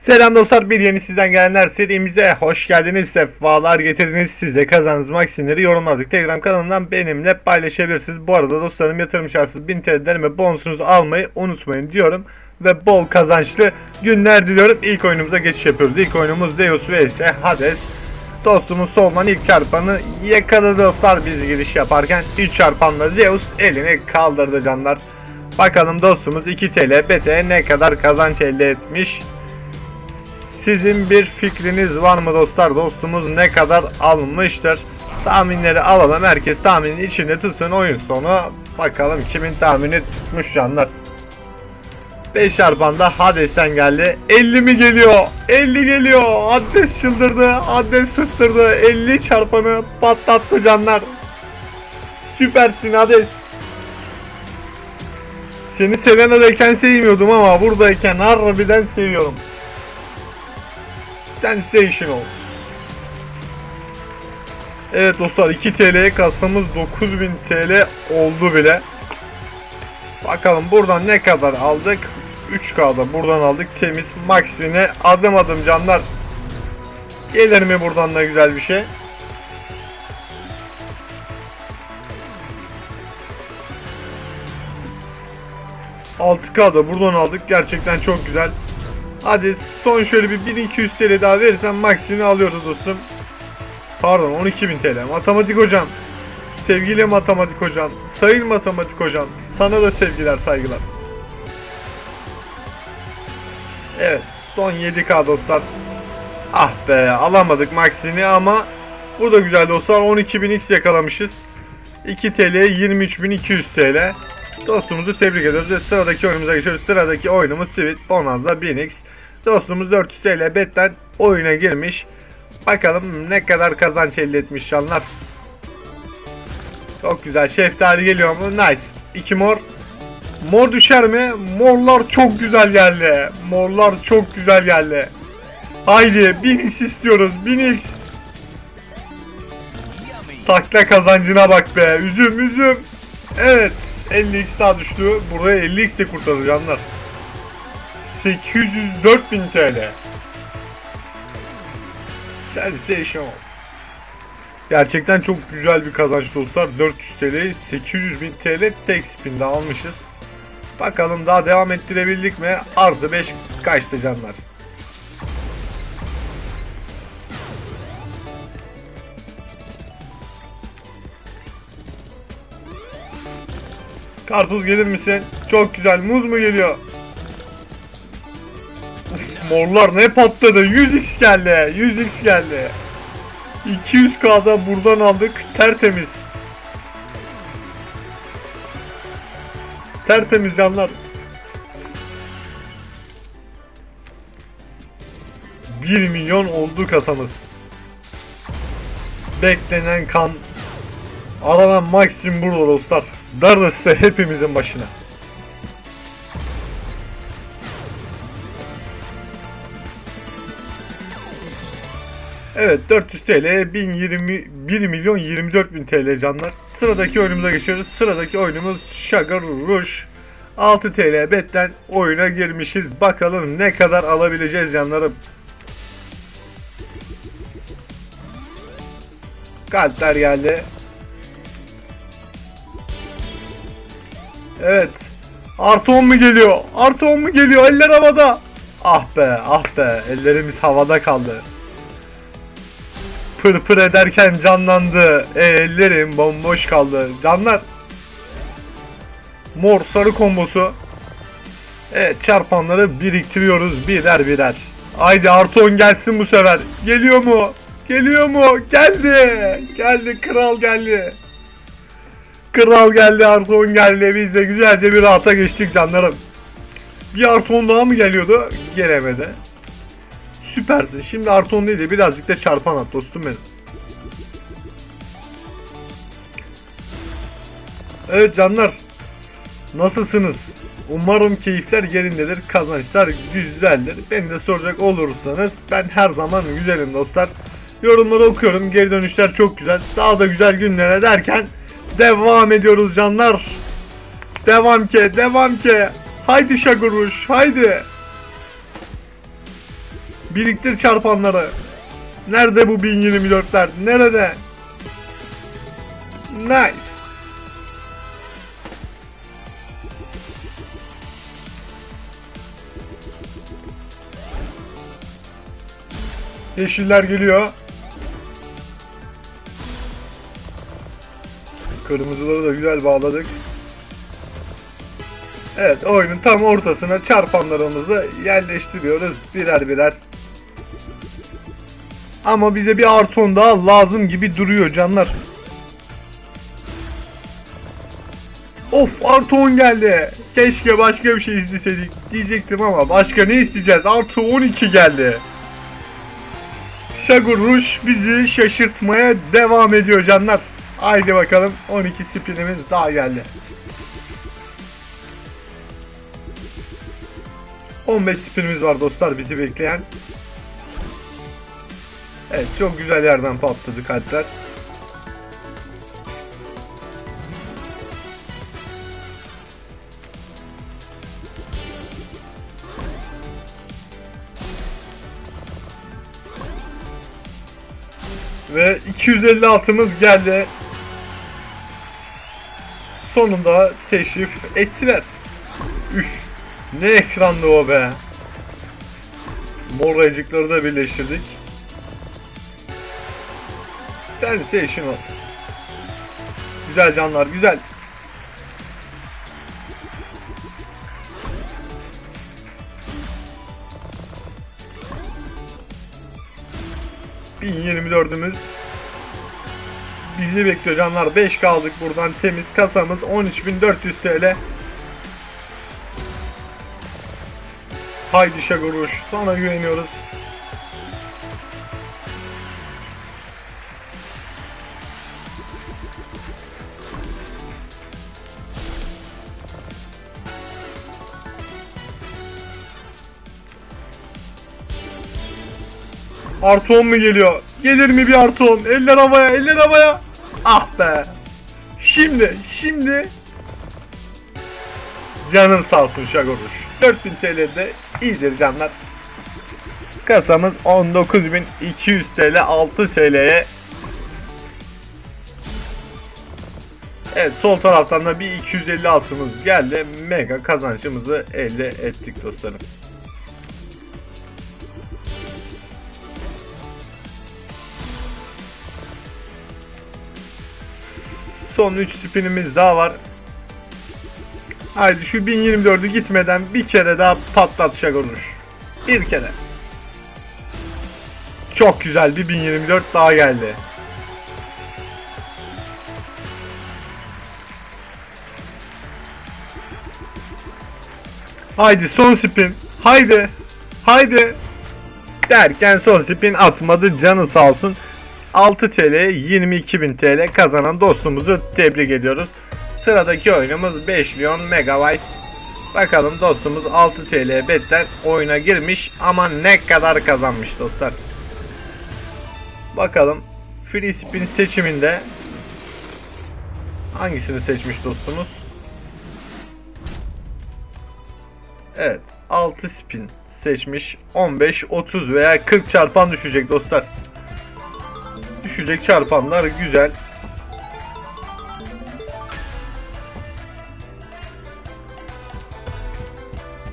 Selam dostlar bir yeni sizden gelenler serimize hoş geldiniz sefalar getirdiniz. Siz de kazandığınız maksimleri yorumladık. Telegram kanalından benimle paylaşabilirsiniz. Bu arada dostlarım yatırım şartsız 1000 TL'den ve bonusunuzu almayı unutmayın diyorum. Ve bol kazançlı günler diliyorum. İlk oyunumuza geçiş yapıyoruz. İlk oyunumuz Zeus vs Hades. Dostumuz solman ilk çarpanı yakaladı dostlar biz giriş yaparken. 3 çarpanla Zeus elini kaldırdı canlar. Bakalım dostumuz 2 TL BT ne kadar kazanç elde etmiş sizin bir fikriniz var mı dostlar? Dostumuz ne kadar almıştır? Tahminleri alalım. Herkes tahminin içinde tutsun oyun sonu. Bakalım kimin tahmini tutmuş canlar. 5 çarpanda Hades'ten geldi. 50 mi geliyor? 50 geliyor. Hades çıldırdı. Hades sıktırdı. 50 çarpanı patlattı canlar. Süpersin Hades. Seni Selena'dayken sevmiyordum ama buradayken harbiden seviyorum. Sensational. Evet dostlar 2 TL'ye kasamız 9000 TL oldu bile. Bakalım buradan ne kadar aldık? 3K'da buradan aldık temiz max win'e adım adım canlar. Gelir mi buradan da güzel bir şey? ...6K'da buradan aldık. Gerçekten çok güzel. Hadi son şöyle bir 1200 TL daha verirsen maksimini alıyoruz dostum. Pardon 12.000 TL. Matematik hocam. Sevgili matematik hocam. Sayın matematik hocam. Sana da sevgiler saygılar. Evet son 7K dostlar. Ah be alamadık maksimini ama bu da güzel dostlar 12.000x yakalamışız. 2 TL'ye 23.200 TL. Dostumuzu tebrik ediyoruz ve sıradaki oyunumuza geçiyoruz. Sıradaki oyunumuz Sweet Bonanza 1000x. Dostumuz 400 TL betten oyuna girmiş. Bakalım ne kadar kazanç elde etmiş canlar. Çok güzel. Şeftali geliyor mu? Nice. İki mor. Mor düşer mi? Morlar çok güzel geldi. Morlar çok güzel geldi. Haydi 1000x istiyoruz. 1000x. Takla kazancına bak be. Üzüm üzüm. Evet. 50x daha düştü. Buraya 50x de canlar. 804 bin TL. Sensation. Gerçekten çok güzel bir kazanç dostlar. 400 TL, 800 bin TL tek spinde almışız. Bakalım daha devam ettirebildik mi? Artı 5 kaçtı canlar. Karpuz gelir misin? Çok güzel. Muz mu geliyor? Morlar ne patladı? 100x geldi. 100x geldi. 200k'da buradan aldık. Tertemiz. Tertemiz canlar. 1 milyon oldu kasamız. Beklenen kan Aranan maksimum burada dostlar. Darısı hepimizin başına. Evet 400 TL 1020 1 milyon 24 bin TL canlar. Sıradaki oyunumuza geçiyoruz. Sıradaki oyunumuz Sugar Rush. 6 TL betten oyuna girmişiz. Bakalım ne kadar alabileceğiz canlarım. Kalpler geldi. Evet. Artı 10 mu geliyor? Artı 10 mu geliyor? Eller havada. Ah be ah be. Ellerimiz havada kaldı. Pır pır ederken canlandı. E, ellerim bomboş kaldı. Canlar. Mor sarı kombosu. Evet çarpanları biriktiriyoruz birer birer. Haydi artı 10 gelsin bu sefer. Geliyor mu? Geliyor mu? Geldi. Geldi kral geldi. Kral geldi 10 geldi. Biz de güzelce bir rahata geçtik canlarım. Bir artı 10 daha mı geliyordu? Gelemedi. Süpersin. Şimdi artı 10 değil de birazcık da çarpan at dostum benim. Evet canlar. Nasılsınız? Umarım keyifler yerindedir, kazançlar güzeldir. Beni de soracak olursanız ben her zaman güzelim dostlar. Yorumları okuyorum, geri dönüşler çok güzel. Daha da güzel günlere derken devam ediyoruz canlar. Devam ki, devam ki. Haydi Şaguruş, haydi. Biriktir çarpanları. Nerede bu 1024'ler? Nerede? Nice. Yeşiller geliyor. Kırmızıları da güzel bağladık. Evet oyunun tam ortasına çarpanlarımızı yerleştiriyoruz birer birer. Ama bize bir arton daha lazım gibi duruyor canlar. Of Arton geldi. Keşke başka bir şey isteseydik diyecektim ama başka ne isteyeceğiz? Artı 12 geldi. Şagur Rush bizi şaşırtmaya devam ediyor canlar. Haydi bakalım 12 spinimiz daha geldi. 15 spinimiz var dostlar bizi bekleyen. Evet çok güzel yerden patladı kalpler. Ve 256'mız geldi. Sonunda teşrif ettiler. Üf. Ne ekrandı o be. Mor ayıcıkları da birleştirdik. Sensation ol. Güzel canlar güzel. ...1024'ümüz... ...bizi bekliyor canlar. 5 kaldık buradan temiz kasamız 13.400 TL. Haydi Şaguruş sana güveniyoruz. Artı 10 mu geliyor? Gelir mi bir artı 10? Eller havaya, eller havaya. Ah be. Şimdi, şimdi. Canın sağ olsun Şagoruş. 4000 TL'de iyidir canlar. Kasamız 19.200 TL 6 TL'ye Evet sol taraftan da bir 250 altımız geldi. Mega kazançımızı elde ettik dostlarım. Son 3 spinimiz daha var. Haydi şu 1024'ü gitmeden bir kere daha patlat Şagonuş. Bir kere. Çok güzel bir 1024 daha geldi. Haydi son spin. Haydi. Haydi. Derken son spin atmadı canı sağ olsun. 6 TL 22.000 TL kazanan dostumuzu tebrik ediyoruz. Sıradaki oyunumuz 5 milyon megabyte. Bakalım dostumuz 6 TL betten oyuna girmiş ama ne kadar kazanmış dostlar. Bakalım free spin seçiminde hangisini seçmiş dostumuz? Evet 6 spin seçmiş 15 30 veya 40 çarpan düşecek dostlar. Düşecek çarpanlar güzel.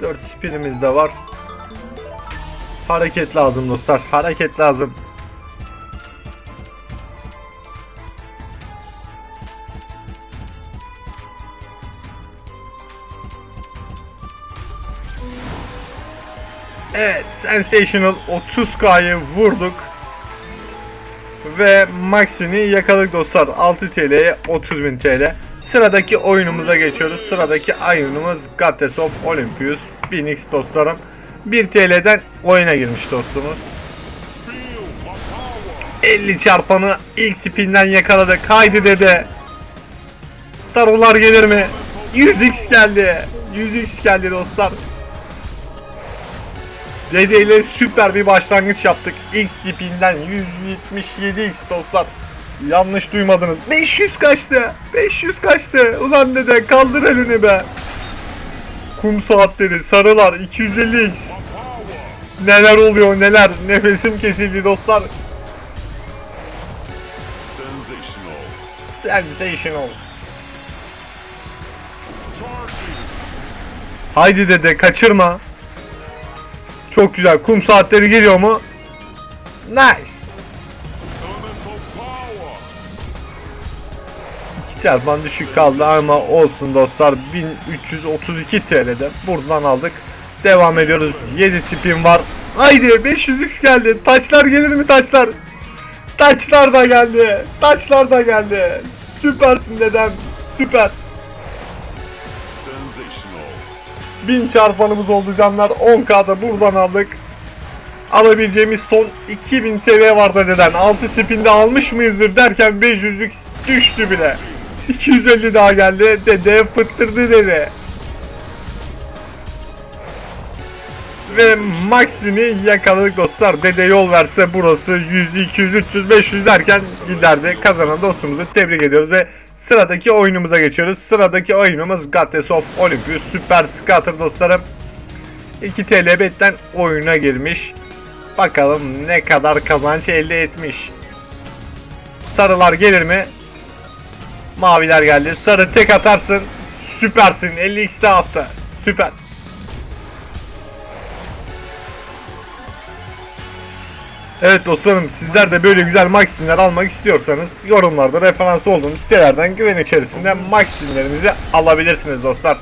Dört spinimiz de var. Hareket lazım dostlar. Hareket lazım. Evet, Sensational 30K'yı vurduk. Ve Maxini yakaladık dostlar. 6 TL'ye 30.000 TL. Sıradaki oyunumuza geçiyoruz. Sıradaki oyunumuz Goddess of Olympus 1000X dostlarım. 1 TL'den oyuna girmiş dostumuz. 50 çarpanı ilk spinden yakaladık. Haydi dede. Sarılar gelir mi? 100x geldi. 100x geldi dostlar. Dede ile süper bir başlangıç yaptık. X tipinden 177x dostlar. Yanlış duymadınız. 500 kaçtı. 500 kaçtı. Ulan dede kaldır elini be. Kum saatleri sarılar 250x. Neler oluyor neler. Nefesim kesildi dostlar. Sensational. Haydi dede kaçırma. Çok güzel. Kum saatleri geliyor mu? Nice. İki çarpan düşük kaldı ama olsun dostlar. 1332 TL'de buradan aldık. Devam ediyoruz. 7 spin var. Haydi 500x geldi. Taçlar gelir mi taçlar? Taçlar da geldi. Taçlar da geldi. Süpersin dedem. Süper. 1000 çarpanımız oldu canlar. 10k'da buradan aldık. Alabileceğimiz son 2000 TL vardı neden? 6 spinde almış mıyızdır derken 500'lük düştü bile. 250 daha geldi. Dede fıttırdı dede. Ve Maxim'i yakaladık dostlar. Dede yol verse burası 100, 200, 300, 500 derken giderdi. Kazanan dostumuzu tebrik ediyoruz ve sıradaki oyunumuza geçiyoruz. Sıradaki oyunumuz Goddess of Olympus Super Scatter dostlarım. 2 TL betten oyuna girmiş. Bakalım ne kadar kazanç elde etmiş. Sarılar gelir mi? Maviler geldi. Sarı tek atarsın. Süpersin. 50x de attı. Süper. Evet dostlarım sizler de böyle güzel maksimler almak istiyorsanız yorumlarda referans olduğum sitelerden güven içerisinde maksimlerinizi alabilirsiniz dostlar.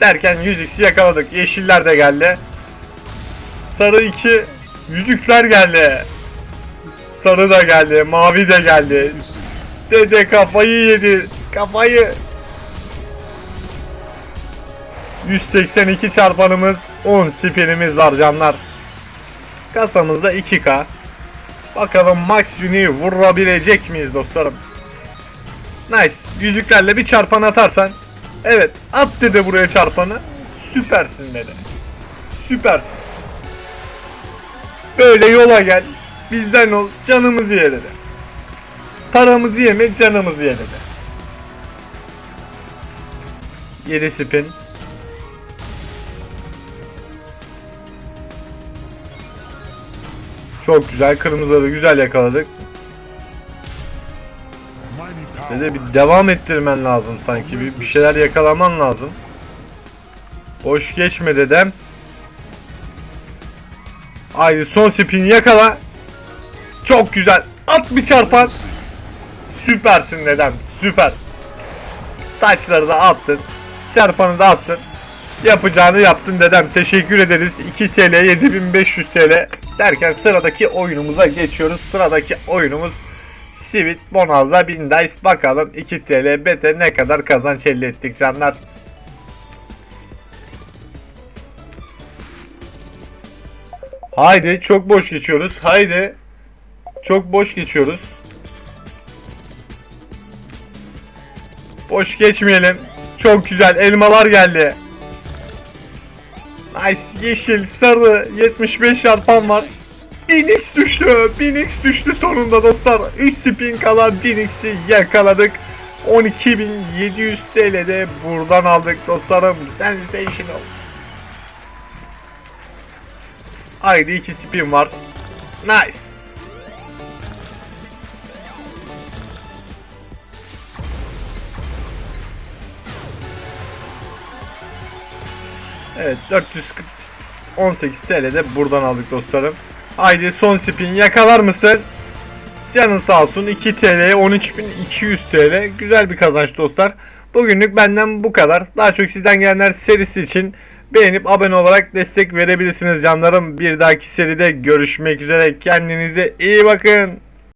Derken 100x'i yakaladık. Yeşiller de geldi. Sarı 2 yüzükler geldi. Sarı da geldi. Mavi de geldi. Dede kafayı yedi. Kafayı. 182 çarpanımız 10 spinimiz var canlar. Kasamızda 2K. Bakalım Max Uni'yi vurabilecek miyiz dostlarım? Nice. Yüzüklerle bir çarpan atarsan. Evet. At dedi buraya çarpanı. Süpersin dedi. Süpersin. Böyle yola gel. Bizden ol. Canımızı ye dedi. Paramızı yeme canımızı ye dedi. 7 spin. Çok güzel. Kırmızıları güzel yakaladık. Dede bir devam ettirmen lazım sanki. Bir, bir şeyler yakalaman lazım. Boş geçme dedem. Haydi son spin yakala. Çok güzel. At bir çarpan. Süpersin dedem. Süper. Taçları da attın. Çarpanı da attın. Yapacağını yaptın dedem. Teşekkür ederiz. 2 TL 7500 TL derken sıradaki oyunumuza geçiyoruz. Sıradaki oyunumuz Sivit Bonanza 1000 Dice. Bakalım 2 TL bete ne kadar kazanç elde ettik canlar. Haydi çok boş geçiyoruz. Haydi. Çok boş geçiyoruz. Boş geçmeyelim. Çok güzel elmalar geldi. Nice yeşil sarı 75 çarpan var. 1000x düştü. 1000x düştü sonunda dostlar. 3 spin kalan 1000x'i yakaladık. 12.700 TL'de buradan aldık dostlarım. Sensational. Haydi 2 spin var. Nice. Evet 418 TL'de buradan aldık dostlarım. Haydi son spin yakalar mısın? Canın sağ olsun 2 TL'ye 13.200 TL. Güzel bir kazanç dostlar. Bugünlük benden bu kadar. Daha çok sizden gelenler serisi için beğenip abone olarak destek verebilirsiniz canlarım. Bir dahaki seride görüşmek üzere. Kendinize iyi bakın.